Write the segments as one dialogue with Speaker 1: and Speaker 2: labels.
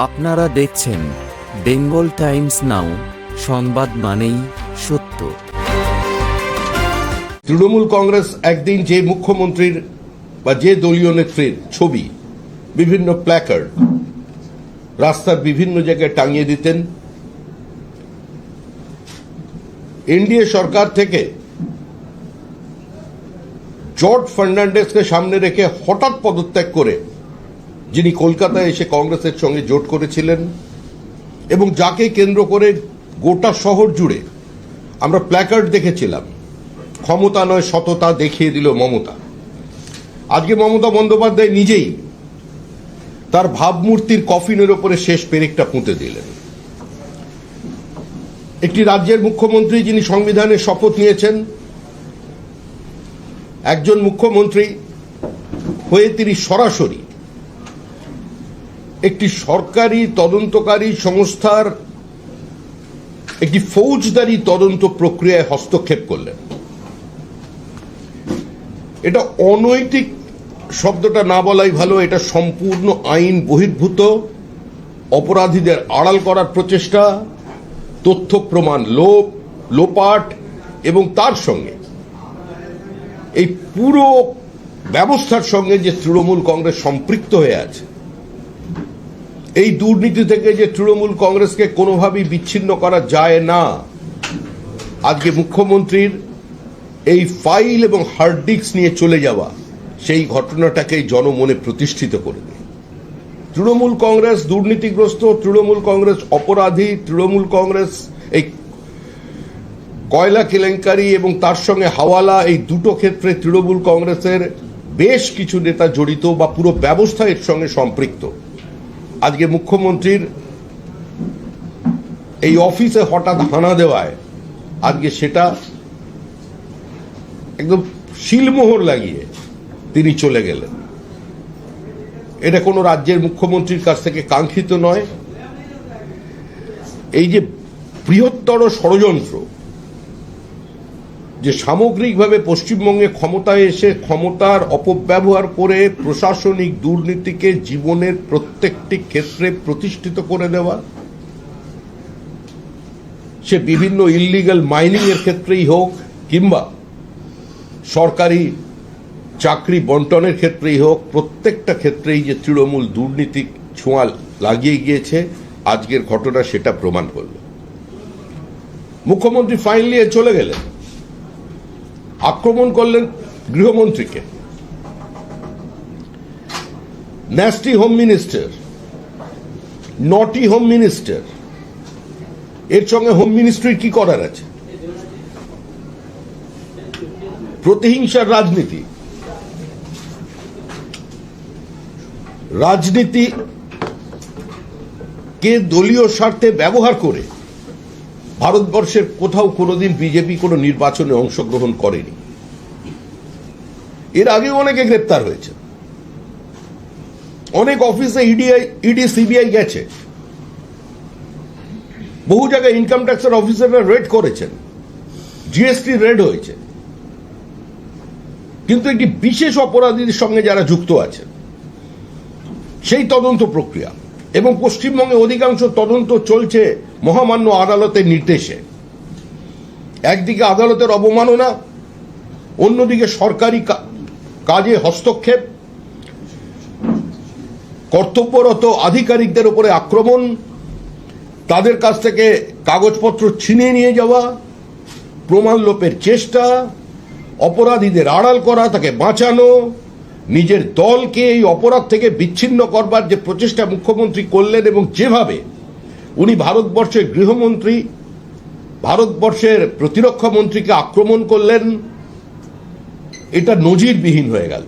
Speaker 1: আপনারা দেখছেন Bengal Times নাও, সংবাদ মানেই সত্য।
Speaker 2: তৃণমূল কংগ্রেস একদিন যে মুখ্যমন্ত্রীর বা যে দলীয় নেত্রীর ছবি, বিভিন্ন প্ল্যাকার্ড রাস্তার বিভিন্ন জায়গায় টাঙিয়ে দিতেন, এনডিএ সরকার থেকে জর্জ ফার্নান্ডেসকে সামনে রেখে হঠাৎ পদত্যাগ করে যিনি কলকাতায় এসে কংগ্রেসের সঙ্গে জোট করেছিলেন এবং যাকে কেন্দ্র করে গোটা শহর জুড়ে আমরা প্ল্যাকার্ড দেখেছিলাম ক্ষমতা নয় সততা দেখিয়ে দিল মমতা। আজকে মমতা বন্দ্যোপাধ্যায় নিজেই তার ভাবমূর্তির কফিনের ওপরে শেষ পেরেকটা পুঁতে দিলেন। একটি রাজ্যের মুখ্যমন্ত্রী যিনি সংবিধানের শপথ নিয়েছেন, একজন মুখ্যমন্ত্রী হয়ে তিনি সরাসরি একটি সরকারি তদন্তকারী সংস্থার একটি ফৌজদারি তদন্ত প্রক্রিয়ায় হস্তক্ষেপ করলেন। এটা অনৈতিক শব্দটা না বলাই ভালো, এটা সম্পূর্ণ আইন বহির্ভূত, অপরাধীদের আড়াল করার প্রচেষ্টা, তথ্য প্রমাণ লোপ, লোপাট, এবং তার সঙ্গে এই পুরো ব্যবস্থার সঙ্গে যে তৃণমূল কংগ্রেস সম্পৃক্ত হয়ে আছে এই দুর্নীতি থেকে যে তৃণমূল কংগ্রেসকে কোনোভাবেই বিচ্ছিন্ন করা যায় না। আজকে মুখ্যমন্ত্রীর এই ফাইল এবং হার্ড ডিস্ক নিয়ে চলে যাওয়া, সেই ঘটনাটাকেই জনমনে প্রতিষ্ঠিত করে দেয়। তৃণমূল কংগ্রেস দুর্নীতিগ্রস্ত, তৃণমূল কংগ্রেস অপরাধী, তৃণমূল কংগ্রেস এই কয়লা কেলেঙ্কারি এবং তার সঙ্গে হাওয়ালা এই দুটো ক্ষেত্রে তৃণমূল কংগ্রেসের বেশ কিছু নেতা জড়িত বা পুরো ব্যবস্থা এর সঙ্গে সম্পৃক্ত। আজকে মুখ্যমন্ত্রীর এই অফিসে হঠাৎ হানা দেওয়ায় আজকে সেটা একদম শিলমোহর লাগিয়ে তিনি চলে গেলেন। এটা কোনো রাজ্যের মুখ্যমন্ত্রীর কাছ থেকে কাঙ্ক্ষিত নয়। এই যে বৃহত্তর ষড়যন্ত্র যে সামগ্রিকভাবে পশ্চিমবঙ্গে ক্ষমতায় এসে ক্ষমতার অপব্যবহার করে প্রশাসনিক দুর্নীতিকে জীবনের প্রত্যেকটি ক্ষেত্রে প্রতিষ্ঠিত করে দেওয়া, সে বিভিন্ন ইলিগাল মাইনিং এর ক্ষেত্রেই হোক কিংবা সরকারি চাকরি বন্টনের ক্ষেত্রেই হোক, প্রত্যেকটা ক্ষেত্রেই যে তৃণমূল দুর্নীতি ছোঁয়া লাগিয়ে গিয়েছে, আজকের ঘটনা সেটা প্রমাণ করল। মুখ্যমন্ত্রী ফাইল নিয়ে চলে গেলেন। আক্রমণ করলেন গৃহমন্ত্রীকে। Nasty home minister, naughty home minister. এর সঙ্গে হোম মিনিস্ট্রির কি করার আছে? প্রতিহিংসার রাজনীতি। রাজনীতি কে দলীয় স্বার্থে ব্যবহার করে ভারতবর্ষের কোথাও কোনোদিন বিজেপি কোনো নির্বাচনে অংশগ্রহণ করেনি। এর আগে অনেকে গ্রেপ্তার হয়েছে। অনেক অফিসে ইডিআই ইডি, সিবিআই গেছে। বহু জায়গায় ইনকাম ট্যাক্সের অফিসাররা রেড করেছেন। জিএসটি রেড হয়েছে। কিন্তু একটি বিশেষ অপরাধীদের সঙ্গে যারা যুক্ত আছেন, সেই তদন্ত প্রক্রিয়া। এবং পশ্চিমবঙ্গে অধিকাংশ তদন্ত চলছে মহামান্য আদালতের নির্দেশে। একদিকে আদালতের অবমাননা, অন্যদিকে সরকারি কাজে হস্তক্ষেপ, কর্তব্যরত আধিকারিকদের উপরে আক্রমণ, তাদের কাছ থেকে কাগজপত্র ছিনিয়ে নিয়ে যাওয়া, প্রমাণ লোপের চেষ্টা, অপরাধীদের আড়াল করা, তাকে বাঁচানো নিজের দলকে এই অপরাধ থেকে বিচ্ছিন্ন করবার যে প্রচেষ্টা মুখ্যমন্ত্রী করলেন এবং যেভাবে উনি ভারতবর্ষের গৃহমন্ত্রী, ভারতবর্ষের প্রতিরক্ষা মন্ত্রীকে আক্রমণ করলেন, এটা নজিরবিহীন হয়ে গেল।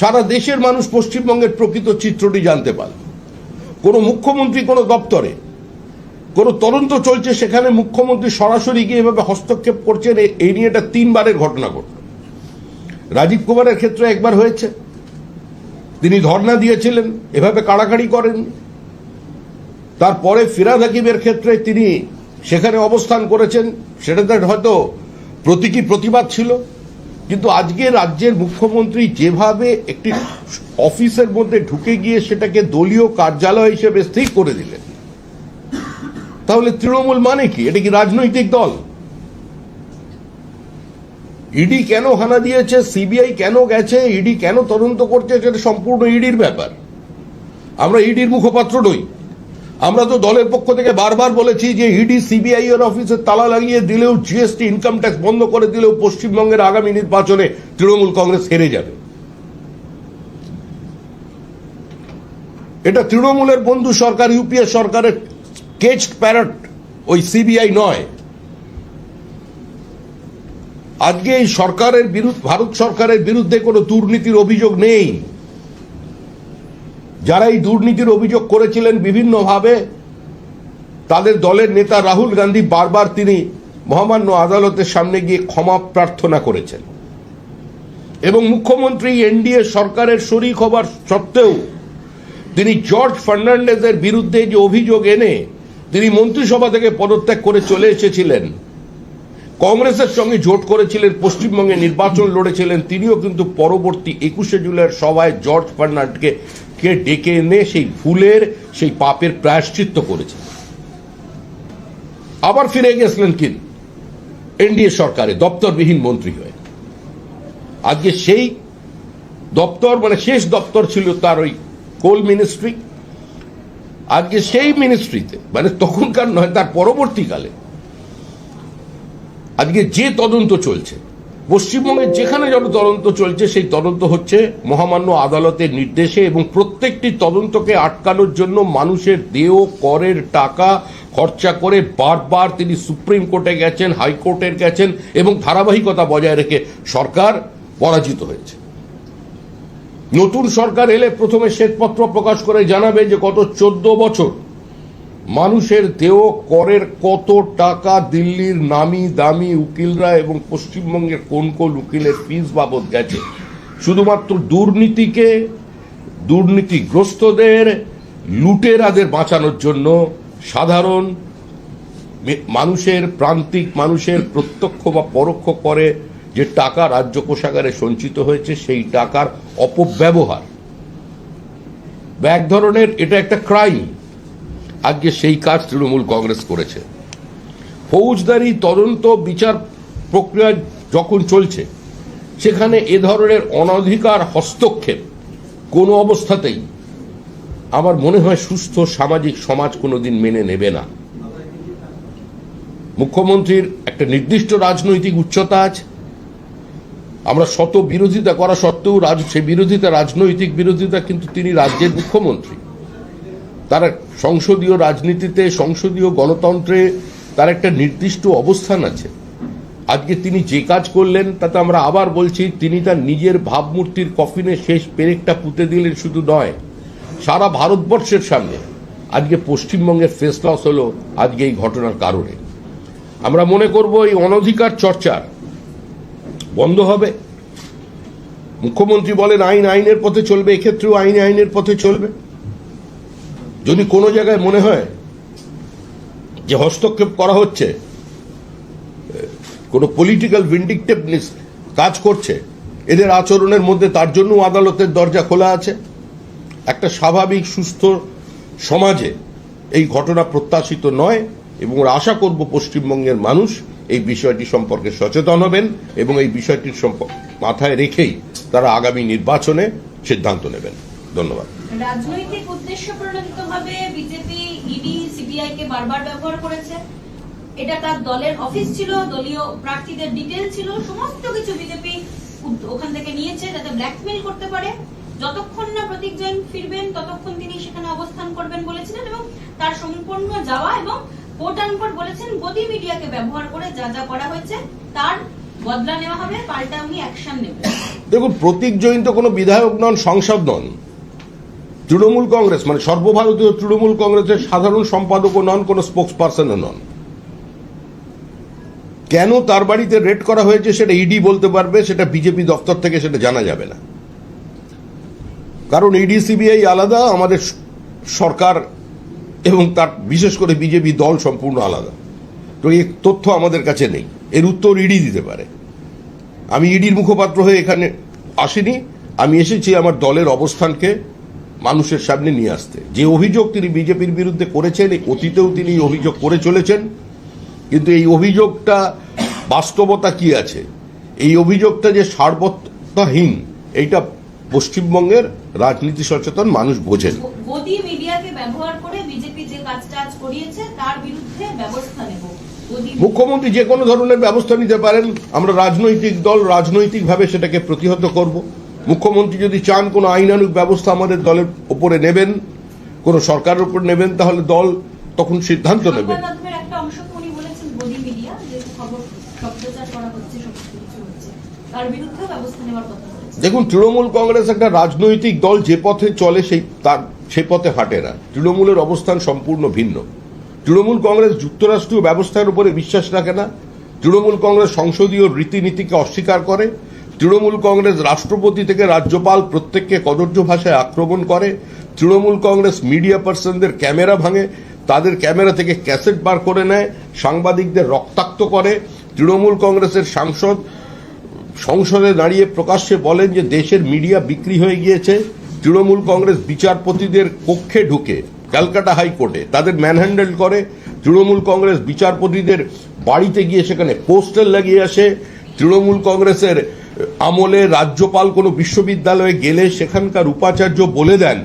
Speaker 2: সারা দেশের মানুষ পশ্চিমবঙ্গের প্রকৃত চিত্রটি জানতে পারল। কোনো মুখ্যমন্ত্রী, কোনো দপ্তরে, কোনো তদন্ত চলছে, সেখানে মুখ্যমন্ত্রী সরাসরি গিয়ে এভাবে হস্তক্ষেপ করছেন এই নিয়ে এটা তিনবারের ঘটনা ঘটল রাজীব কুমারের ক্ষেত্রে একবার হয়েছে। তিনি ধর্ণা দিয়েছিলেন, এভাবে কাড়াকাড়ি করেন। তারপরে ফিরাদ হাকিমের ক্ষেত্রে তিনি সেখানে অবস্থান করেছেন, সেটাতে হয়তো প্রতীকী প্রতিবাদ ছিল। কিন্তু আজকে রাজ্যের মুখ্যমন্ত্রী যেভাবে একটি অফিসের মধ্যে ঢুকে গিয়ে সেটাকে দলীয় কার্যালয় হিসেবে স্থির করে দিলেন, তাহলে তৃণমূল মানে কি? এটা কি রাজনৈতিক দল? ইডি কেন হানা দিয়েছে? সিবিআই কেন গেছে? ইডি কেন তদন্ত করছে? সেটা সম্পূর্ণ ইডির ব্যাপার। আমরা ইডির মুখপাত্র নই। আমরা তো দলের পক্ষ থেকে বারবার বলেছি যে ইডি সিবিআই এর অফিসে তালা লাগিয়ে দিলেও জিএসটি ইনকাম ট্যাক্স বন্ধ করে দিলেও পশ্চিমবঙ্গের আগামী নির্বাচনে তৃণমূল কংগ্রেস হেরে যাবে। এটা তৃণমূলের বন্ধু সরকার, ইউপিএ সরকারের কেচড প্যারট ওই সিবিআই নয়। আজকে এই সরকারের বিরুদ্ধে, ভারত সরকারের বিরুদ্ধে কোনো দুর্নীতির অভিযোগ নেই। যারা এই দুর্নীতির অভিযোগ করেছিলেন বিভিন্নভাবে, তাদের দলের নেতা রাহুল গান্ধী বারবার তিনি মহামান্য আদালতের সামনে গিয়ে ক্ষমা প্রার্থনা করেছেন। এবং মুখ্যমন্ত্রী এনডিএ সরকারের শরিক হবার সত্ত্বেও তিনি জর্জ ফার্নান্ডেজের বিরুদ্ধে যে অভিযোগ এনে তিনি মন্ত্রিসভা থেকে পদত্যাগ করে চলে এসেছিলেন কংগ্রেসের সঙ্গে জোট করেছিলেন, পশ্চিমবঙ্গে নির্বাচন লড়েছিলেন, তিনিও কিন্তু পরবর্তী একুশে জুলাইয়ের সভায় জর্জ ফার্নান্ডকে কে ডেকে এনে সেই ভুলের, সেই পাপের প্রায়শ্চিত্ত করেছেন আবার ফিরে গেছিলেন কিন? এনডিএ সরকারে, দপ্তরবিহীন মন্ত্রী হয়ে। আজকে সেই দপ্তর মানে শেষ দপ্তর ছিল তার ওই কোল মিনিস্ট্রি। আজকে সেই মিনিস্ট্রিতে মানে তখনকার নয়, তার পরবর্তীকালে আজকে যে তদন্ত চলছে পশ্চিমবঙ্গে যেখানে যত তদন্ত চলছে, সেই তদন্ত হচ্ছে মহামান্য আদালতের নির্দেশে এবং প্রত্যেকটি তদন্তকে আটকানোর জন্য মানুষের দেহ, করের টাকা খরচা করে বারবার তিনি সুপ্রিম কোর্টে গেছেন, হাইকোর্টের গেছেন এবং ধারাবাহিকতা বজায় রেখে সরকার পরাজিত হয়েছে। নতুন সরকার এলে প্রথমে শ্বেতপত্র প্রকাশ করে জানাবে যে গত চোদ্দ বছর মানুষের দেহ করের কত টাকা দিল্লির নামি দামি উকিলরা এবং পশ্চিমবঙ্গের কোন কোন উকিলের ফিস বাবদ গেছে? শুধুমাত্র দুর্নীতিকে, দুর্নীতিগ্রস্তদের, লুটেরাদের বাঁচানোর জন্য সাধারণ মানুষের, প্রান্তিক মানুষের প্রত্যক্ষ বা পরোক্ষ করে যে টাকা রাজ্য কোষাগারে সঞ্চিত হয়েছে, সেই টাকার অপব্যবহার। এক ধরনের এটা একটা ক্রাইম আজকে সেই কাজ তৃণমূল কংগ্রেস করেছে। ফৌজদারি তদন্ত বিচার প্রক্রিয়া যখন চলছে, সেখানে এ ধরনের অনধিকার, হস্তক্ষেপ কোনো অবস্থাতেই আমার মনে হয় সুস্থ সামাজিক সমাজ কোনোদিন মেনে নেবে না। মুখ্যমন্ত্রীর একটা নির্দিষ্ট রাজনৈতিক উচ্চতা আছে। আমরা শত বিরোধিতা করা সত্ত্বেও রাজ সেই বিরোধিতা, রাজনৈতিক বিরোধিতা কিন্তু তিনি রাজ্যের মুখ্যমন্ত্রী। তার সংসদীয় রাজনীতিতে, সংসদীয় গণতন্ত্রে তার একটা নির্দিষ্ট অবস্থান আছে। আজকে তিনি যে কাজ করলেন, তাতে আমরা আবার বলছি, তিনি তার নিজের ভাবমূর্তির কফিনে শেষ পেরেকটা পুঁতে দিলেন শুধু নয়, সারা ভারতবর্ষের সামনে। আজকে পশ্চিমবঙ্গের ফেস লস হলো আজকে এই ঘটনার কারণে। আমরা মনে করব এই অনধিকার চর্চার বন্ধ হবে। মুখ্যমন্ত্রী বলেন, আইন আইনের পথে চলবে, এক্ষেত্রেও আইন আইনের পথে চলবে। যদি কোনো জায়গায় মনে হয় যে হস্তক্ষেপ করা হচ্ছে, কোনো পলিটিক্যাল ভিন্ডিকটিভনেস কাজ করছে, এদের আচরণের মধ্যে তার জন্য আদালতের দরজা খোলা আছে। একটা স্বাভাবিক, সুস্থ সমাজে এই ঘটনা প্রত্যাশিত নয় এবং আশা করব পশ্চিমবঙ্গের মানুষ এই বিষয়টি সম্পর্কে সচেতন হবেন এবং এই বিষয়টির সম্পর্কে মাথায় রেখেই তারা আগামী নির্বাচনে সিদ্ধান্ত নেবেন। ধন্যবাদ।
Speaker 3: রাজনৈতিক উদ্দেশ্য প্রণোদিত ভাবে বিজেপি ইডি সিবিআই কে বারবার ব্যবহার করেছে। এটা তার দলের অফিস ছিল, দলীয় প্রার্থীদের ডিটেল ছিল, সমস্ত কিছু বিজেপি ওখান থেকে নিয়েছে যাতে ব্ল্যাকমেইল করতে পারে। যতক্ষণ না প্রতীক জৈন ফিরবেন, ততক্ষণ তিনি সেখানে অবস্থান করবেন বলেছিলেন এবং তার সম্পূর্ণ যাওয়া এবং কোট আনকোট বলেছেন, গদি মিডিয়াকে ব্যবহার করে যা যা করা হয়েছে, তার বদলা নেওয়া হবে, পাল্টা উনি অ্যাকশন নেবেন।
Speaker 2: দেখুন, প্রতীক জৈন তো কোনো বিধায়ক নন, সংসদ নন। তৃণমূল কংগ্রেস মানে সর্বভারতীয় তৃণমূল কংগ্রেসের সাধারণ সম্পাদকও নন, কোনো স্পোক্স পার্সনও নন। কেন তার বাড়িতে রেড করা হয়েছে সেটা ইডি বলতে পারবে, সেটা বিজেপি দপ্তর থেকে সেটা জানা যাবে না। কারণ ইডি সিবিআই আলাদা, আমাদের সরকার এবং তার বিশেষ করে বিজেপি দল সম্পূর্ণ আলাদা। তো এই তথ্য আমাদের কাছে নেই। এর উত্তর ইডি দিতে পারে। আমি ইডির মুখপাত্র হয়ে এখানে আসিনি। আমি এসেছি আমার দলের অবস্থানকে মানুষের সামনে নিয়ে আসতে। যে অভিযোগ তিনি বিজেপির বিরুদ্ধে করেছেন অতীতেও তিনি অভিযোগ করে চলেছেন। কিন্তু এই অভিযোগটা বাস্তবতা কি আছে? এই অভিযোগটা যে সার্বত্তাহীন এইটা পশ্চিমবঙ্গের রাজনীতি সচেতন মানুষ বোঝেন।
Speaker 3: গদি মিডিয়াকে ব্যবহার করে বিজেপি যে কাজটা আজ করিয়েছে তার বিরুদ্ধে ব্যবস্থা নেব।
Speaker 2: মুখ্যমন্ত্রী যে কোনো ধরনের ব্যবস্থা নিতে পারেন। আমরা রাজনৈতিক দল রাজনৈতিকভাবে সেটাকে প্রতিহত করব। মুখ্যমন্ত্রী যদি চান কোনো আইনানুগ ব্যবস্থা আমাদের দলের উপরে নেবেন কোনো সরকারের উপর নেবেন তাহলে দল তখন সিদ্ধান্ত নেবে। দেখুন তৃণমূল কংগ্রেস একটা রাজনৈতিক দল যে পথে চলে সেই তার সে পথে হাঁটে না। তৃণমূলের অবস্থান সম্পূর্ণ ভিন্ন। তৃণমূল কংগ্রেস যুক্তরাষ্ট্রীয় ব্যবস্থার উপরে বিশ্বাস রাখে না। তৃণমূল কংগ্রেস সংসদীয় রীতিনীতিকে অস্বীকার করে। তৃণমূল কংগ্রেস রাষ্ট্রপতি থেকে রাজ্যপাল প্রত্যেককে কদর্য ভাষায় আক্রমণ করে, তৃণমূল কংগ্রেস মিডিয়া পার্সনদের ক্যামেরা ভাঙে, তাদের ক্যামেরা থেকে ক্যাসেট বার করে নেয়, সাংবাদিকদের রক্তাক্ত করে। তৃণমূল কংগ্রেসের সাংসদ সংসদে দাঁড়িয়ে প্রকাশ্যে বলেন যে দেশের মিডিয়া বিক্রি হয়ে গিয়েছে, তৃণমূল কংগ্রেস বিচারপতিদের কক্ষে ঢুকে ক্যালকাটা হাইকোর্টে, তাদের ম্যানহ্যান্ডেল করে, তৃণমূল কংগ্রেস বিচারপতিদের বাড়িতে গিয়ে সেখানে পোস্টার লাগিয়ে আসে, তৃণমূল কংগ্রেসের আমলে রাজ্যপাল কোনো বিশ্ববিদ্যালয়ে গেলে সেখানকার উপাচার্য বলে দেন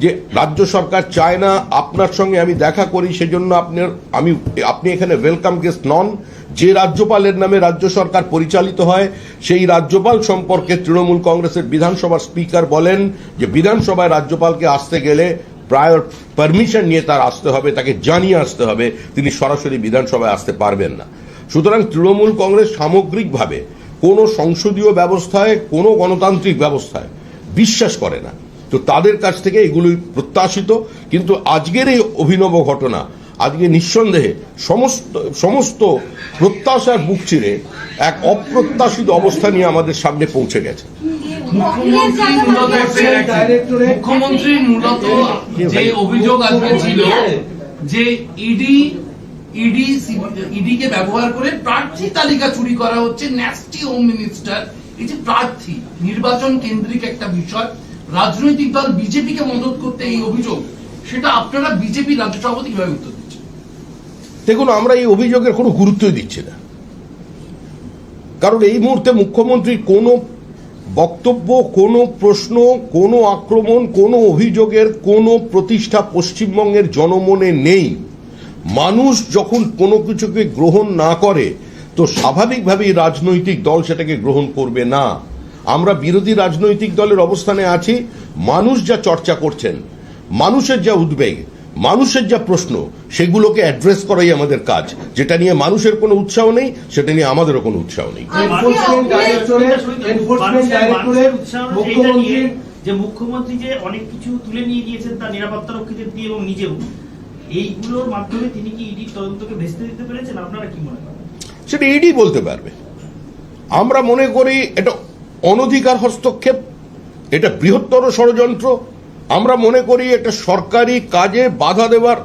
Speaker 2: যে, রাজ্য সরকার চায় না, আপনার সঙ্গে আমি দেখা করি, সেজন্য আপনার আমি, আপনি এখানে ওয়েলকাম গেস্ট নন। যে রাজ্যপালের নামে রাজ্য সরকার পরিচালিত হয়, সেই রাজ্যপাল সম্পর্কে তৃণমূল কংগ্রেসের বিধানসভার স্পিকার বলেন যে, বিধানসভায় রাজ্যপালকে আসতে গেলে প্রায়র পারমিশন নিয়ে তার আসতে হবে, তাকে জানিয়ে আসতে হবে। তিনি সরাসরি বিধানসভায় আসতে পারবেন না। সুতরাং তৃণমূল কংগ্রেস সামগ্রিকভাবে কোনো সংসদীয় ব্যবস্থায়, কোনো গণতান্ত্রিক ব্যবস্থায় বিশ্বাস করে না। তো তাদের কাছ থেকে এগুলোই প্রত্যাশিত। কিন্তু আজকের এই অভিনব ঘটনা, আজকে নিঃসন্দেহে সমস্ত সমস্ত প্রত্যাশার বুক চিরে এক অপ্রত্যাশিত অবস্থা নিয়ে আমাদের সামনে পৌঁছে গেছে।
Speaker 4: মুখ্যমন্ত্রী মূলত যে অভিযোগ আজকে ছিল যে ইডি ইডি ইডি কে ব্যবহার করে প্রার্থী তালিকা চুরি করা হচ্ছে। ন্যাস্টি হোম মিনিস্টার এই যে প্রার্থী, নির্বাচন কেন্দ্রিক একটা বিষয়। রাজনৈতিক দল বিজেপিকে মদত করতে এই অভিযোগ, সেটা আপনারা বিজেপি রাজ্য সভাপতি কীভাবে উত্তর দিচ্ছেন?
Speaker 2: দেখুন, আমরা এই অভিযোগের কোনো গুরুত্বই দিচ্ছি না। কারণ এই মুহূর্তে মুখ্যমন্ত্রীর কোনো বক্তব্য, কোনো প্রশ্ন, কোনো আক্রমণ, কোনো অভিযোগের কোনো প্রতিষ্ঠা পশ্চিমবঙ্গের জনমনে নেই। মানুষ যখন কোনো কিছুকে গ্রহণ না করে তো স্বাভাবিকভাবেই রাজনৈতিক দল সেটাকে গ্রহণ করবে না। আমরা বিরোধী রাজনৈতিক দলের অবস্থানে আছি মানুষ যা চর্চা করছেন মানুষের যা উদ্বেগ মানুষের যা প্রশ্ন সেগুলোকে অ্যাড্রেস করাই আমাদের কাজ। যেটা নিয়ে মানুষের কোনো উৎসাহ নেই সেটা নিয়ে আমাদেরও কোনো উৎসাহ নেই।
Speaker 5: যে মুখ্যমন্ত্রী যে অনেক কিছু তুলে নিয়ে গিয়েছেন তার নিরাপত্তা রক্ষীদের দিয়ে এবং নিজেও। এইগুলোর মাধ্যমে তিনি কি তদন্তকে ভেস্তে দিতে পেরেছেন? আপনারা কি মনে করেন?
Speaker 2: সেটা ইডি বলতে পারবে। আমরা মনে করি এটা অনধিকার হস্তক্ষেপ, এটা বৃহত্তর ষড়যন্ত্র। আমরা মনে করি একটা সরকারি কাজে বাধা দেওয়ার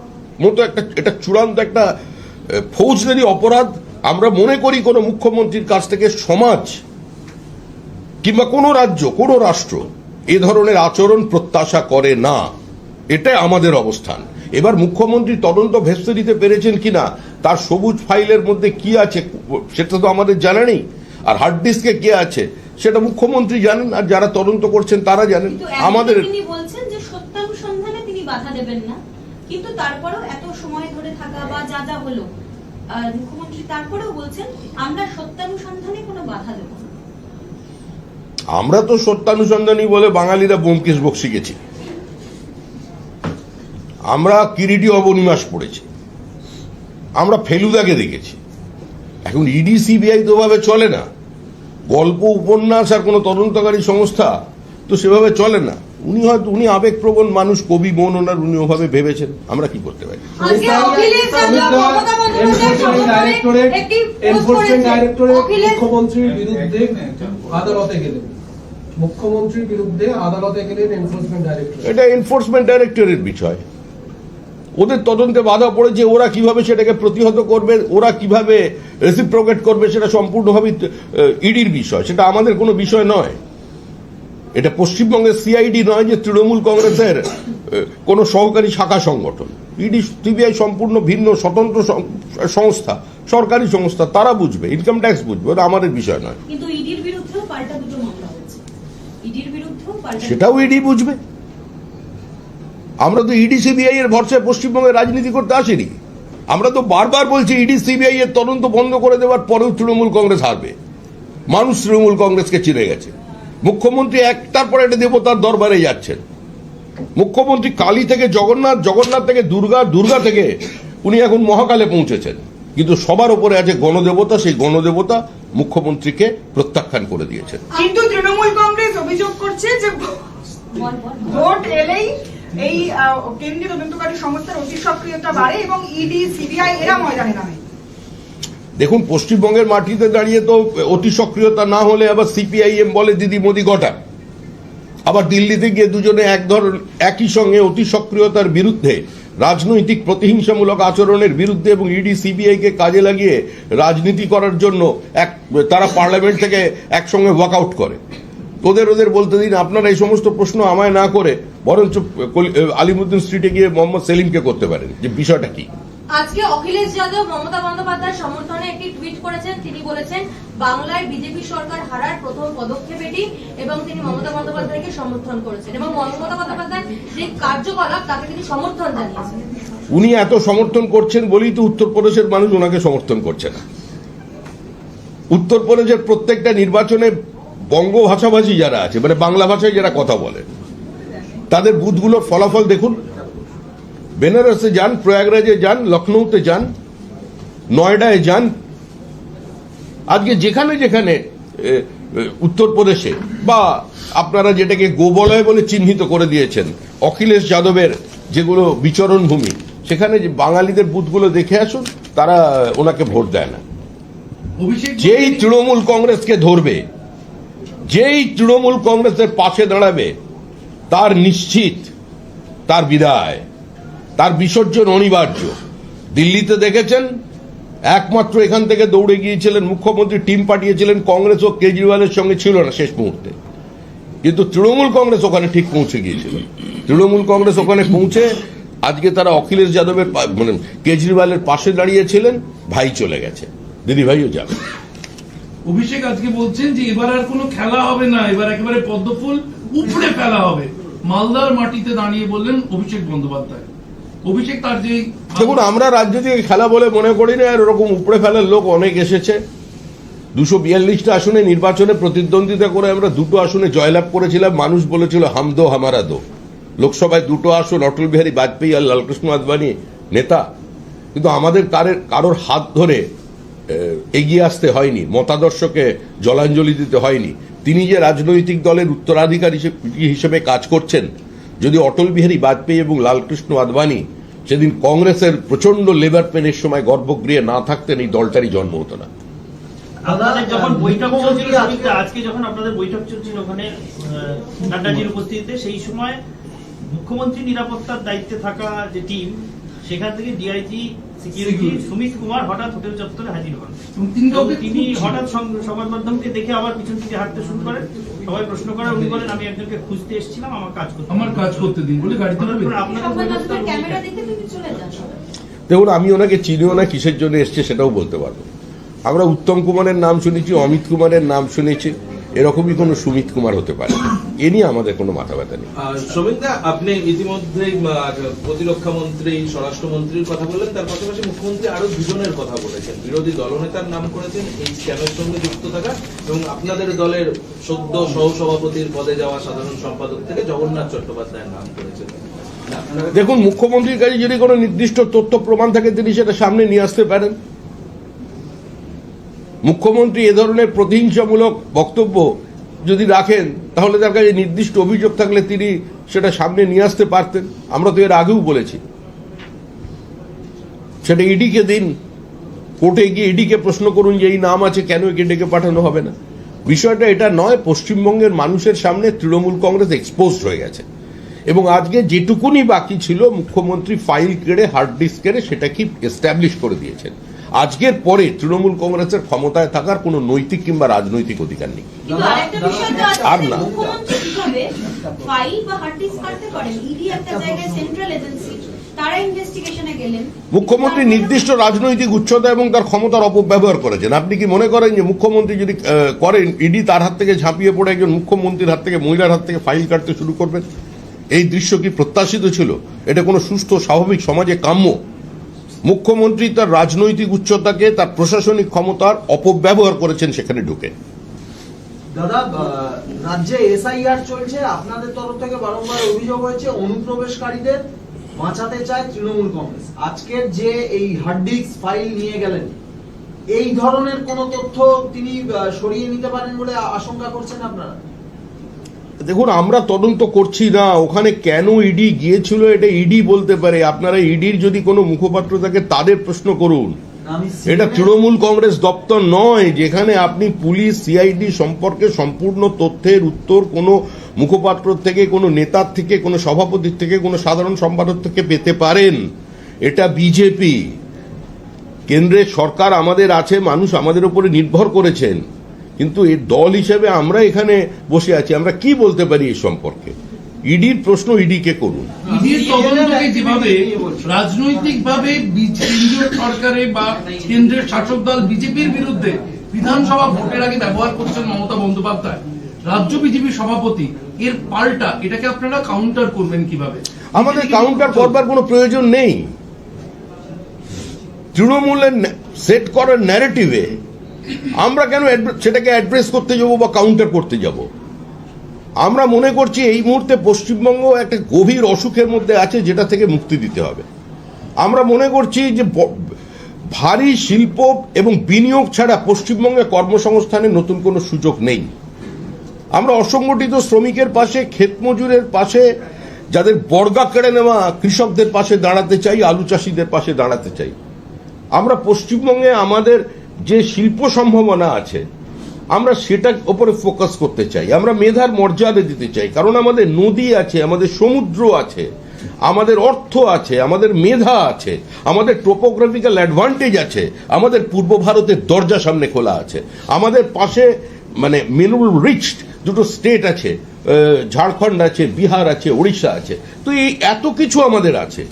Speaker 2: মতো একটা, এটা চূড়ান্ত একটা ফৌজদারি অপরাধ। আমরা মনে করি কোনো মুখ্যমন্ত্রীর কাছ থেকে সমাজ কিংবা কোনো রাজ্য, কোনো রাষ্ট্র এ ধরনের আচরণ প্রত্যাশা করে না। এটাই আমাদের অবস্থান। এবার মুখ্যমন্ত্রী তদন্ত ভেস্তে দিতে পেরেছেন কিনা তার সবুজ ফাইলের মধ্যে কি আছে সেটা তো আমাদের জানা নেই। আর হার্ড ডিস্কে কি আছে সেটা মুখ্যমন্ত্রী জানেন আর যারা তদন্ত করছেন তারা জানেন। আমাদের
Speaker 3: বলছেন যে সত্যানুসন্ধানে তিনি বাধা দেবেন না কিন্তু তারপরেও এত সময় ধরে থাকা বা যা যা হলো মুখ্যমন্ত্রী তারপরেও বলছেন আমরা সত্যানুসন্ধানে কোনো বাধা দেব
Speaker 2: আমরা তো সত্যানুসন্ধানী বলে বাঙালিরা বোমকেশ বক্সি গেছি। আমরা কিরিটি অবনিমাস পড়েছি। আমরা ফেলুদাকে দেখেছি। এখন ইডি সিবিআই তো ভাবে চলে না। গল্প উপন্যাস আর কোনো তদন্তকারী সংস্থা তো সেভাবে চলে না। উনি হয়তো উনি আবেগপ্রবণ মানুষ কবি মন ওনার উনি ওভাবে ভেবেছেন। আমরা কি করতে পারি?
Speaker 3: অখিলেশ-
Speaker 6: মুখ্যমন্ত্রীর বিরুদ্ধে আদালতে গেলেন। মুখ্যমন্ত্রীর বিরুদ্ধে আদালতে গেলেন এনফোর্সমেন্ট ডাইরেক্টরেট
Speaker 2: এটা এনফোর্সমেন্ট ডাইরেক্টরের বিষয়। ওদের তদন্তে বাধা পড়েছে ওরা কীভাবে সেটাকে প্রতিহত করবে ওরা কীভাবে রেসিপ্রোকেট করবে সেটা সম্পূর্ণভাবে ইডির বিষয়। সেটা আমাদের কোনো বিষয় নয়। এটা পশ্চিমবঙ্গের সিআইডি নয় যে তৃণমূল কংগ্রেসের কোনো সহকারী শাখা সংগঠন। ইডি সিবিআই সম্পূর্ণ ভিন্ন স্বতন্ত্র সংস্থা সরকারি সংস্থা তারা বুঝবে ইনকাম ট্যাক্স বুঝবে ওটা আমাদের বিষয় নয়।
Speaker 3: কিন্তু ইডির বিরুদ্ধেও পাল্টা দুটো মামলা হয়েছে। ইডির বিরুদ্ধেও
Speaker 2: সেটাও ইডি বুঝবে। আমরা তো ইডি সিবিআই এর ভরসায় পশ্চিমবঙ্গে রাজনীতি করতে আসিনি। আমরা তো বারবার বলছি ইডি সিবিআই এর তদন্ত বন্ধ করে দেওয়ার পরেও তৃণমূল কংগ্রেস হারবে। মানুষ তৃণমূল কংগ্রেসকে চিনে গেছে। মুখ্যমন্ত্রী একটার পর একটা দেবতার দরবারে যাচ্ছেন। মুখ্যমন্ত্রী কালী থেকে জগন্নাথ জগন্নাথ থেকে দুর্গা দুর্গা থেকে উনি এখন মহাকালে পৌঁছেছেন। কিন্তু সবার উপরে আছে গণদেবতা, সেই গণদেবতা মুখ্যমন্ত্রীকে প্রত্যাখ্যান করে দিয়েছেন।
Speaker 7: কিন্তু তৃণমূল কংগ্রেস অভিযোগ করছে যে। ভোট এলেই এই কেন্দ্রীয় তদন্তকারী সংস্থার অতি সক্রিয়তা বাড়ে এবং ইডি সিবিআই এরা ময়দানে নামে।
Speaker 2: দেখুন, পশ্চিমবঙ্গের মাটিতে দাঁড়িয়ে তো অতি সক্রিয়তা না হলে আবার সিপিআইএম বলে দিদি মোদি গটা আবার দিল্লিতে গিয়ে দুজনে এক ধর, একই সঙ্গে অতি সক্রিয়তার বিরুদ্ধে রাজনৈতিক প্রতিহিংসামূলক আচরণের বিরুদ্ধে এবং ইডি সিবিআই কে কাজে লাগিয়ে রাজনীতি করার জন্য এক, তারা পার্লামেন্ট থেকে একসঙ্গে ওয়াকআউট করে। ওদের ওদের বলতে দিন আপনারা এই সমস্ত প্রশ্ন আমায় না করে বরঞ্চ আলিমুদ্দিন স্ট্রিটে গিয়ে মোহাম্মদ সেলিমকে করতে পারেন। যে বিষয়টা কি?
Speaker 8: আজকে অখিলেশ যাদব মমতা বন্দ্যোপাধ্যায়ের সমর্থনে একটি টুইট করেছেন। তিনি বলেছেন বাংলায় বিজেপি সরকার হারার প্রথম পদক্ষেপ এটি এবং তিনি মমতা বন্দ্যোপাধ্যায়কে সমর্থন করেছেন এবং মমতা বন্দ্যোপাধ্যায়ের যে কার্যকলাপ তাকে তিনি সমর্থন জানিয়েছেন।
Speaker 2: উনি এত সমর্থন করছেন বলেই তো উত্তরপ্রদেশের মানুষ ওনাকে সমর্থন করছে না। উত্তরপ্রদেশের প্রত্যেকটা নির্বাচনে বঙ্গ ভাষাভাষী যারা আছে মানে বাংলা ভাষায় যারা কথা বলে তাদের বুথগুলোর ফলাফল দেখুন। বেনারসে যান প্রয়াগরাজে যান লখনৌতে যান নয়ডায় যান। আজকে যেখানে যেখানে উত্তরপ্রদেশে বা আপনারা যেটাকে গোবলয় বলে চিহ্নিত করে দিয়েছেন অখিলেশ যাদবের যেগুলো বিচরণ ভূমি সেখানে যে বাঙালিদের বুথগুলো দেখে আসুন তারা ওনাকে ভোট দেয় না। যেই তৃণমূল কংগ্রেসকে ধরবে যেই তৃণমূল কংগ্রেসের পাশে দাঁড়াবে, তার নিশ্চিত তার বিদায়, তার বিসর্জন অনিবার্য। দিল্লিতে দেখেছেন? একমাত্র এখান থেকে দৌড়ে গিয়েছিলেন মুখ্যমন্ত্রী, টিম পাঠিয়েছিলেন, কংগ্রেস ও কেজরিওয়ালের সঙ্গে ছিল না শেষ মুহূর্তে। কিন্তু তৃণমূল কংগ্রেস ওখানে ঠিক পৌঁছে গিয়েছিল। তৃণমূল কংগ্রেস ওখানে পৌঁছে আজকে তারা অখিলেশ যাদবের মানে কেজরিওয়ালের পাশে দাঁড়িয়েছিলেন, ভাই চলে গেছে। দিদি ভাইও যাবে।
Speaker 4: অভিষেক আজকে বলছেন যে এবার আর কোনো খেলা হবে না, এবার একেবারে পদ্মফুল উপড়ে ফেলা হবে। মালদার মাটিতে দাঁড়িয়ে বললেন অভিষেক বন্দ্যোপাধ্যায়। অভিষেক তার যে
Speaker 2: দেখুন, আমরা রাজনীতিকে খেলা বলে মনে করি না, আর ওরকম উপড়ে ফেলার লোক অনেক এসেছে। দুশো বিয়াল্লিশটা আসনে নির্বাচনে প্রতিদ্বন্দ্বিতা করে আমরা দুটো আসনে জয়লাভ করেছিলাম, মানুষ বলেছিল হাম দো, হামারা দো। লোকসভায় দুটো আসন, অটল বিহারী বাজপেয়ী আর লালকৃষ্ণ আদবানি নেতা। কিন্তু আমাদের কারের কারোর হাত ধরে এগিয়ে আসতে হয়নি, মতাদর্শকে জলাঞ্জলি দিতে হয়নি তিনি যে রাজনৈতিক দলের উত্তরাধিকারী হিসেবে- কাজ করছেন, যদি অটল বিহারী বাজপেয়ী এবং লালকৃষ্ণ আদবানি সেদিন কংগ্রেসের প্রচণ্ড লেবার পেনের সময় গর্ভগৃহে না থাকতেন, এই দলটারই জন্ম হতো না
Speaker 5: মুখ্যমন্ত্রী নিরাপত্তার দায়িত্বে থাকা যে টিম সেখান থেকে ডিআইজি। সুমিত কুমার হঠাৎ হোটেল চত্বরে হাজির হন।
Speaker 4: তিনি।
Speaker 5: হঠাৎ সংবাদ মাধ্যমকে দেখে আবার পিছন থেকে হাঁটতে শুরু করেন। সবাই প্রশ্ন করে উনি বলেন আমি একজনকে খুঁজতে এসেছিলাম আমার কাজ করতে
Speaker 4: আমার কাজ করতে দিন বলে গাড়িতে
Speaker 5: দেখুন
Speaker 2: আমি ওনাকে চিনিও না কিসের জন্য এসছে সেটাও বলতে পারব। আমরা উত্তম কুমারের নাম শুনেছি অমিত কুমারের নাম শুনেছি। এরকমই কোনো সুমিত কুমার হতে পারে। এ নিয়ে আমাদের কোনো মাথা ব্যথা নেই।
Speaker 9: শ্রমিকদা আপনি ইতিমধ্যেই আহ, প্রতিরক্ষা মন্ত্রী স্বরাষ্ট্রমন্ত্রীর কথা বললেন তার পাশাপাশি মুখ্যমন্ত্রী আরও দুজনের কথা বলেছেন। বিরোধী দলনেতার নাম করেছেন এই স্ক্যামের সঙ্গে যুক্ত থাকা এবং আপনাদের দলের সদ্য সহসভাপতির পদে যাওয়া সাধারণ সম্পাদক থেকে জগন্নাথ চট্টোপাধ্যায়ের নাম করেছেন।
Speaker 2: দেখুন মুখ্যমন্ত্রীর কাছে যদি কোনো নির্দিষ্ট তথ্য প্রমাণ থাকে তিনি সেটা সামনে নিয়ে আসতে পারেন। মুখ্যমন্ত্রী এ ধরনের প্রতিহিংসামূলক বক্তব্য যদি রাখেন, তাহলে তার কাছে নির্দিষ্ট অভিযোগ থাকলে তিনি সেটা সামনে নিয়ে আসতে পারতেন। আমরা তো এর আগেও বলেছি। সেটা ইডিকে দিন। কোর্টে গিয়ে ইডিকে প্রশ্ন করুন যে এই নাম আছে, কেন একে ডেকে পাঠানো হবে না? বিষয়টা এটা নয়, পশ্চিমবঙ্গের মানুষের সামনে তৃণমূল কংগ্রেস এক্সপোজড হয়ে গেছে। এবং আজকে যেটুকুনি বাকি ছিল, মুখ্যমন্ত্রী ফাইল কেড়ে হার্ড ডিস্ক কেড়ে সেটা কি এস্টাবলিশ করে দিয়েছেন। আজকের পরে তৃণমূল কংগ্রেসের ক্ষমতায় থাকার কোনো নৈতিক কিংবা রাজনৈতিক অধিকার নেই। আর না।
Speaker 3: মুখ্যমন্ত্রী
Speaker 2: নির্দিষ্ট রাজনৈতিক উচ্চতা এবং তার ক্ষমতার অপব্যবহার করেছেন। আপনি কি মনে করেন যে মুখ্যমন্ত্রী যদি করেন ইডি তার হাত থেকে ঝাঁপিয়ে পড়ে একজন মুখ্যমন্ত্রীর হাত থেকে মহিলার হাত থেকে ফাইল কাটতে শুরু করবেন? এই দৃশ্য কি প্রত্যাশিত ছিল? এটা কোনো সুস্থ স্বাভাবিক সমাজে কাম্য? মুখ্যমন্ত্রী তার রাজনৈতিক উচ্চতাকে, তার প্রশাসনিক ক্ষমতার অপব্যবহার করেছেন সেখানে ঢুকে।
Speaker 10: দাদা রাজ্যে এসআইআর চলছে, আপনাদের তরফ থেকে বারংবার অভিযোগ হয়েছে, অনুপ্রবেশকারীদের বাঁচাতে চায় তৃণমূল কংগ্রেস। আজকের যে এই হার্ড ডিস্ক ফাইল নিয়ে গেলেন, এই ধরনের কোন তথ্য তিনি সরিয়ে নিতে পারেন বলে আশঙ্কা করছেন আপনারা?
Speaker 2: দেখুন আমরা তদন্ত করছি না। ওখানে কেন ইডি গিয়েছিল এটা ইডি বলতে পারে। আপনারা ইডির যদি কোনো মুখপাত্র থাকে তাদের প্রশ্ন করুন। এটা তৃণমূল কংগ্রেস দপ্তর নয় যেখানে আপনি পুলিশ সিআইডি সম্পর্কে সম্পূর্ণ তথ্যের উত্তর কোনো মুখপাত্র থেকে কোনো নেতার থেকে কোনো সভাপতির থেকে কোনো সাধারণ সম্পাদক থেকে পেতে পারেন। এটা বিজেপি। কেন্দ্রের সরকার আমাদের আছে মানুষ আমাদের উপরে নির্ভর করেছেন। কিন্তু এর দল হিসেবে আমরা এখানে বসে আছি। আমরা কি বলতে পারি এই সম্পর্কে? ইডির প্রশ্ন ইডিকে করুন।
Speaker 4: ইডির তদন্তকে যেভাবে রাজনৈতিক ভাবে কেন্দ্রীয় সরকারে বা কেন্দ্রের শাসক দল বিজেপির বিরুদ্ধে বিধানসভা ভোটের আগে ব্যবহার করছেন মমতা বন্দ্যোপাধ্যায় রাজ্য বিজেপি সভাপতি এর পাল্টা এটাকে আপনারা কাউন্টার করবেন কীভাবে?
Speaker 2: আমাদের কাউন্টার করবার কোনো প্রয়োজন নেই। তৃণমূলের সেট করার ন্যারেটিভে আমরা কেন সেটাকে অ্যাড্রেস করতে যাব বা কাউন্টার করতে যাব? আমরা মনে করছি এই মুহূর্তে পশ্চিমবঙ্গ একটা গভীর অসুখের মধ্যে আছে যেটা থেকে মুক্তি দিতে হবে। আমরা মনে করছি যে ভারী শিল্প এবং বিনিয়োগ ছাড়া পশ্চিমবঙ্গে কর্মসংস্থানের নতুন কোনো সুযোগ নেই। আমরা অসংগঠিত শ্রমিকের পাশে, ক্ষেত মজুরের পাশে, যাদের বর্গা কেড়ে নেওয়া কৃষকদের পাশে দাঁড়াতে চাই, আলু চাষিদের পাশে দাঁড়াতে চাই। আমরা পশ্চিমবঙ্গে আমাদের যে শিল্প সম্ভাবনা আছে, আমরা সেটার উপরে ফোকাস করতে চাই। আমরা মেধার মর্যাদা দিতে চাই। কারণ আমাদের নদী আছে, আমাদের সমুদ্র আছে, আমাদের অর্থ আছে, আমাদের মেধা আছে, আমাদের টোপোগ্রাফিক্যাল অ্যাডভান্টেজ আছে, আমাদের পূর্ব ভারতের দরজা সামনে খোলা আছে, আমাদের পাশে মানে মিনারেল রিচ দুটো স্টেট আছে ঝাড়খণ্ড আছে, বিহার আছে উড়িষ্যা আছে। তো এই এত কিছু আমাদের আছে।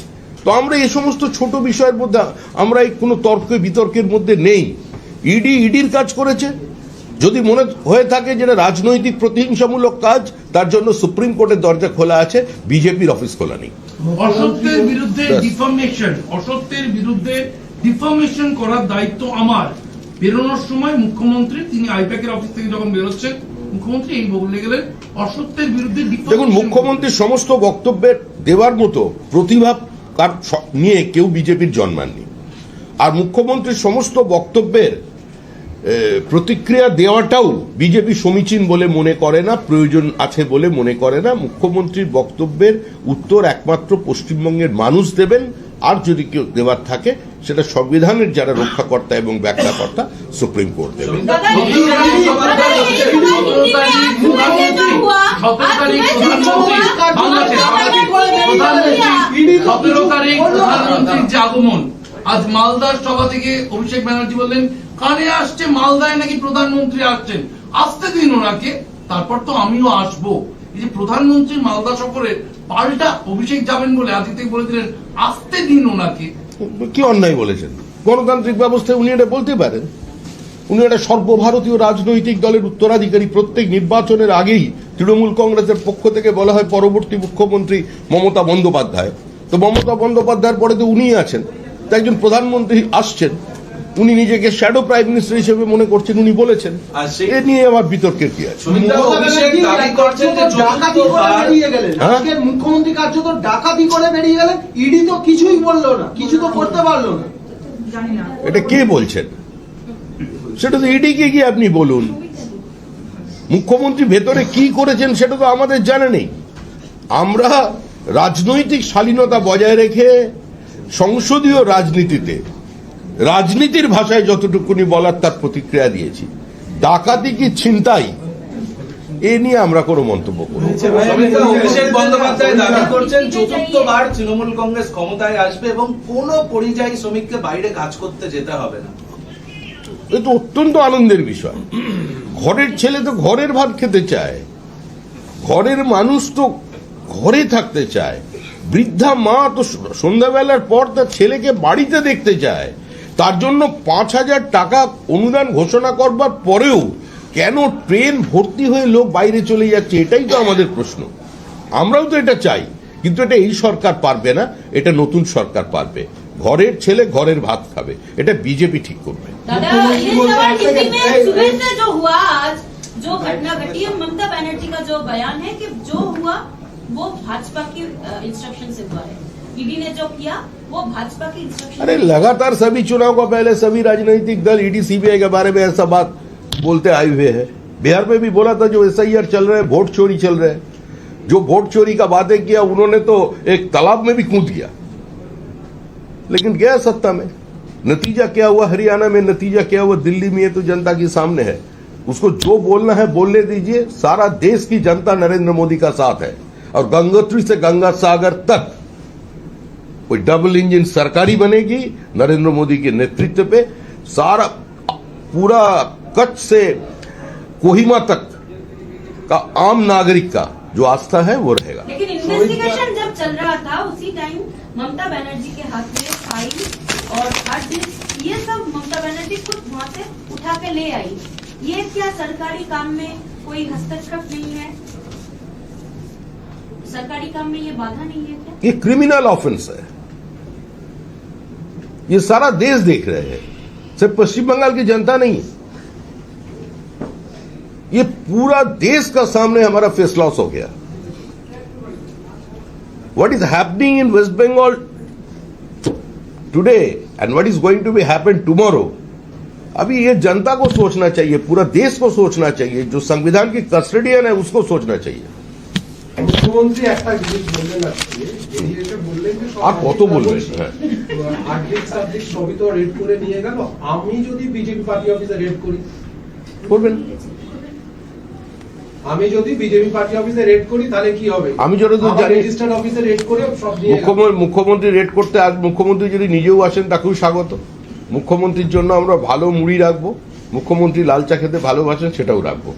Speaker 2: তো আমরা এই সমস্ত ছোট বিষয়ের মধ্যে আমরা কোনো তর্ক বিতর্কের মধ্যে নেই। ইডি ইডির কাজ করেছে। যদি মনে হয়ে থাকে যেটা রাজনৈতিক প্রতিহিংসামূলক কাজ তার জন্য সুপ্রিম কোর্টের দরজা খোলা আছে বিজেপির অফিস খোলা নেই।
Speaker 4: অসত্যের বিরুদ্ধে
Speaker 2: ব্যাস।
Speaker 4: ডিফামেশন অসত্যের বিরুদ্ধে ডিফামেশন করার দায়িত্ব আমার। বেরোনোর সময় মুখ্যমন্ত্রী তিনি আইপ্যাকের অফিস থেকে যখন বেরোচ্ছেন মুখ্যমন্ত্রী এই বলে গেলেন অসত্যের বিরুদ্ধে
Speaker 2: দেখুন মুখ্যমন্ত্রীর সমস্ত বক্তব্যের দেওয়ার মতো প্রতিভা নিয়ে কেউ বিজেপির জন্মাননি। আর মুখ্যমন্ত্রীর সমস্ত বক্তব্যের প্রতিক্রিয়া দেওয়াটাও বিজেপি সমীচীন বলে মনে করে না, প্রয়োজন আছে বলে মনে করে না। মুখ্যমন্ত্রীর বক্তব্যের উত্তর একমাত্র পশ্চিমবঙ্গের মানুষ দেবেন, আর যদি কেউ দেওয়ার থাকে, সেটা সংবিধানের যারা রক্ষাকর্তা এবং ব্যাখ্যাকর্তা, সুপ্রিম কোর্ট দেবেন।
Speaker 4: প্রধানমন্ত্রীর আগমন আজ মালদার সভা থেকে অভিষেক ব্যানার্জি বললেন, কানে আসছে, মালদায় নাকি প্রধানমন্ত্রী আসছেন। আসতে দিন ওনাকে, তারপর তো আমিও আসব। এই যে প্রধানমন্ত্রীর মালদা সফরের পাল্টা অভিষেক যাবেন বলে আজকে থেকে বলে আসতে দিন ওনাকে।
Speaker 2: কি অন্যায় বলেছেন? গণতান্ত্রিক ব্যবস্থায় উনি এটা বলতে পারেন। উনি একটা সর্বভারতীয় রাজনৈতিক দলের উত্তরাধিকারী প্রত্যেক নির্বাচনের আগেই তৃণমূল কংগ্রেসের পক্ষ থেকে বলা হয় পরবর্তী মুখ্যমন্ত্রী মমতা বন্দ্যোপাধ্যায়। তো মমতা বন্দ্যোপাধ্যায়ের পরে তো উনিই আছেন। তো একজন প্রধানমন্ত্রী আসছেন উনি নিজেকে শ্যাডো প্রাইম মিনিস্টার হিসেবে মনে করছেন উনি বলেছেন এ নিয়ে আবার বিতর্কের কি আছে? হ্যাঁ?
Speaker 10: মুখ্যমন্ত্রী কার্যত ডাকাতি করে বেরিয়ে গেলেন ইডি তো কিছুই বলল না কিছু তো করতে পারল না।
Speaker 7: না।
Speaker 2: এটা কে বলছেন? সেটা তো ইডিকে গিয়ে আপনি বলুন। মুখ্যমন্ত্রী ভেতরে কি করেছেন সেটা তো আমাদের জানা নেই। আমরা রাজনৈতিক শালীনতা বজায় রেখে সংসদীয় রাজনীতিতে রাজনীতির ভাষায় যতটুকুনি বলার তার প্রতিক্রিয়া দিয়েছি। ডাকাতি কি ছিনতাই? এ নিয়ে আমরা কোনো মন্তব্য করব
Speaker 9: অভিষেক বন্দ্যোপাধ্যায় দাবি করছেন চতুর্থবার তৃণমূল কংগ্রেস ক্ষমতায় আসবে এবং কোনো পরিযায়ী শ্রমিককে বাইরে কাজ করতে যেতে হবে না।
Speaker 2: এ তো অত্যন্ত আনন্দের বিষয়। ঘরের ছেলে তো ঘরের ভাত খেতে চায়। ঘরের মানুষ তো ঘরে থাকতে চায়। বৃদ্ধা মা তো স- সন্ধ্যাবেলার পর তার ছেলেকে বাড়িতে দেখতে চায় তার জন্য পাঁচ হাজার টাকা অনুদান ঘোষণা করবার পরেও কেন ট্রেন ভর্তি হয়ে লোক বাইরে চলে যাচ্ছে এটাই তো আমাদের প্রশ্ন আমরাও তো এটা চাই কিন্তু এটা এই সরকার পারবে না এটা নতুন সরকার পারবে ঘরের ছেলে ঘরের ভাত খাবে এটা বিজেপি ঠিক করবে
Speaker 3: दादा ये सवाल इसी में सुबह से जो हुआ आज जो घटना घटी है ममता बनर्जी का जो बयान है कि जो हुआ वो भाजपा की इंस्ट्रक्शन से हुआ है। ईडी ने जो किया वो भाजपा की इंस्ट्रक्शन
Speaker 2: अरे लगातार सभी चुनाव को पहले सभी राजनीतिक दल ईडी सीबीआई के बारे में ऐसा बात बोलते आए हुए हैं। बिहार में भी बोला था जो एस चल रहे हैं वोट चोरी चल रहे हैं। जो वोट चोरी का वादे किया उन्होंने तो एक तालाब में भी कूद गया। लेकिन गया सत्ता में। नतीजा क्या हुआ? हरियाणा में नतीजा क्या हुआ? दिल्ली में ये तो जनता के सामने है। उसको जो बोलना है बोलने दीजिए। सारा देश की जनता नरेंद्र मोदी का साथ है। और गंगोत्री से गंगा सागर तक कोई डबल इंजन सरकारी बनेगी, नरेंद्र मोदी के नेतृत्व पे सारा, पूरा कच्छ से कोहिमा तक का आम नागरिक का जो आस्था है, वो रहेगा।
Speaker 3: लेकिन इन्वेस्टिगेशन जब चल रहा था, उसी टाइम ममता बनर्जी के हाथ में फ़ाइल और डिस्क ये सब ममता बनर्जी खुद वहाँ से उठा के ले आई। ये क्या सरकारी काम में कोई हस्तक्षेप नहीं है? सरकारी काम में ये बाधा नहीं है क्या?
Speaker 2: ये क्रिमिनल ऑफेंस है। ये सारा देश देख रहे हैं। सिर्फ़ पश्चिम बंगाल की जनता नहीं ये पूरा देश का सामने हमारा फेस लॉस हो गया। What is happening in West Bengal today and what is going to be happen tomorrow? अभी ये जनता को सोचना चाहिए, पूरा देश को सोचना चाहिए, जो संविधान की कस्टडियन है, उसको सोचना चाहिए।
Speaker 6: মুখ্যমন্ত্রী একটা জিনিস বললেন আজকে বেরিয়ে বললেন যে
Speaker 2: আর কত বলবেন? হ্যাঁ।
Speaker 6: আর্থিক সাবজেক্ট সবই তো রেড করে নিয়ে গেল। আমি যদি বিজেপি পার্টি অফিসে রেড করি।
Speaker 2: করবেন।
Speaker 6: আমি যদি বিজেপি পার্টি অফিসে রেড করি তাহলে কি হবে?
Speaker 2: আমি যতদূর জানি-
Speaker 6: রেজিস্টার্ড অফিসে রেড করে সব নিয়ে
Speaker 2: মুখ্যমন্ত্রী রেড করতে আজ মুখ্যমন্ত্রী যদি নিজেও আসেন তাকেও স্বাগত। মুখ্যমন্ত্রীর জন্য আমরা ভালো মুড়ি রাখব। মুখ্যমন্ত্রী লাল চা খেতে ভালোবাসেন সেটাও রাখব।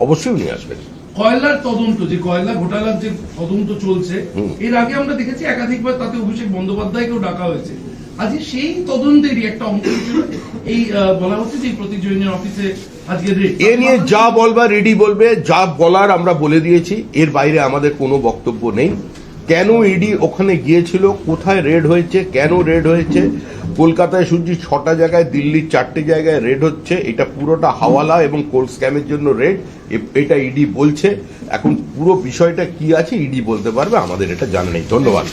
Speaker 2: অবশ্যই নিয়ে আসবেন।
Speaker 4: কয়লার তদন্ত যে কয়লা ঘোটালার যে তদন্ত চলছে এর আগে আমরা দেখেছি একাধিকবার তাতে অভিষেক বন্দ্যোপাধ্যায়কেও ডাকা হয়েছে। আজকে সেই তদন্তেরই একটা অংশ হিসেবে এই বলা হচ্ছে যে প্রতীক জৈনের অফিসে
Speaker 2: এ নিয়ে যা বলবার রেডি বলবে যা বলার আমরা বলে দিয়েছি। এর বাইরে আমাদের কোনো বক্তব্য নেই। কেন ইডি ওখানে গিয়েছিল? কোথায় রেড হয়েছে? কেন রেড হয়েছে? কলকাতায় শুনছি ছটা জায়গায়, দিল্লির চারটে জায়গায় রেড হচ্ছে। এটা পুরোটা হাওয়ালা এবং কোল স্ক্যামের জন্য রেড। এটা ইডি বলছে। এখন পুরো বিষয়টা কি আছে ইডি বলতে পারবে? আমাদের এটা জানা নেই। ধন্যবাদ।